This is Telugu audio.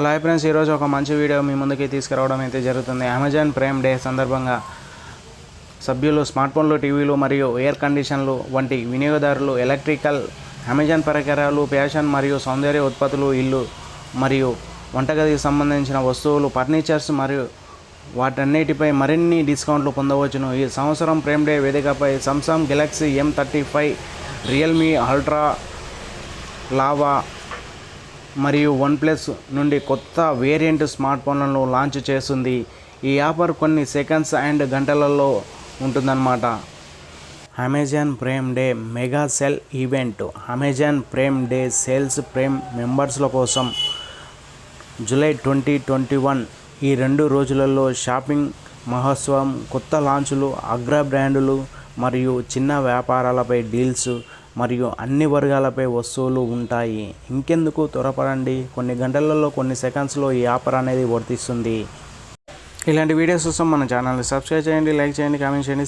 అలా ఫ్రెండ్స్ ఈరోజు ఒక మంచి వీడియో మీ ముందుకి తీసుకురావడం అయితే జరుగుతుంది. అమెజాన్ ప్రైమ్ డే సందర్భంగా సభ్యులు స్మార్ట్ ఫోన్లు టీవీలు మరియు ఎయిర్ కండిషన్లు వంటి వినియోగదారులు ఎలక్ట్రికల్ అమెజాన్ పరికరాలు ఫ్యాషన్ మరియు సౌందర్య ఉత్పత్తులు ఇల్లు మరియు వంటగదికి సంబంధించిన వస్తువులు ఫర్నిచర్స్ మరియు వాటన్నిటిపై మరిన్ని డిస్కౌంట్లు పొందవచ్చును. ఈ సంవత్సరం ప్రేమ్ డే వేదికపై Samsung Galaxy M thirty five Realme Ultra Lava మరియు వన్ప్లస్ నుండి కొత్త వేరియంట్ స్మార్ట్ ఫోన్లను లాంచ్ చేస్తుంది. ఈ ఆఫర్ కొన్ని సెకండ్స్ అండ్ గంటలలో ఉంటుందన్నమాట. Amazon Prime Day mega sale event Amazon Prime Day sales Prime మెంబర్స్ల కోసం జూలై ట్వంటీ ట్వంటీ వన్ ఈ రెండు రోజులలో షాపింగ్ మహోత్సవం కొత్త లాంచ్లు అగ్ర బ్రాండులు మరియు చిన్న వ్యాపారాలపై డీల్స్ మరియు అన్ని వర్గాలపై వస్తువులు ఉంటాయి. ఇంకెందుకు త్వరపడండి. కొన్ని గంటలలో కొన్ని సెకండ్స్లో ఈ ఆఫర్ అనేది వర్తిస్తుంది. ఇలాంటి వీడియోస్ కోసం మన ఛానల్ని సబ్స్క్రైబ్ చేయండి లైక్ చేయండి కామెంట్ చేయండి.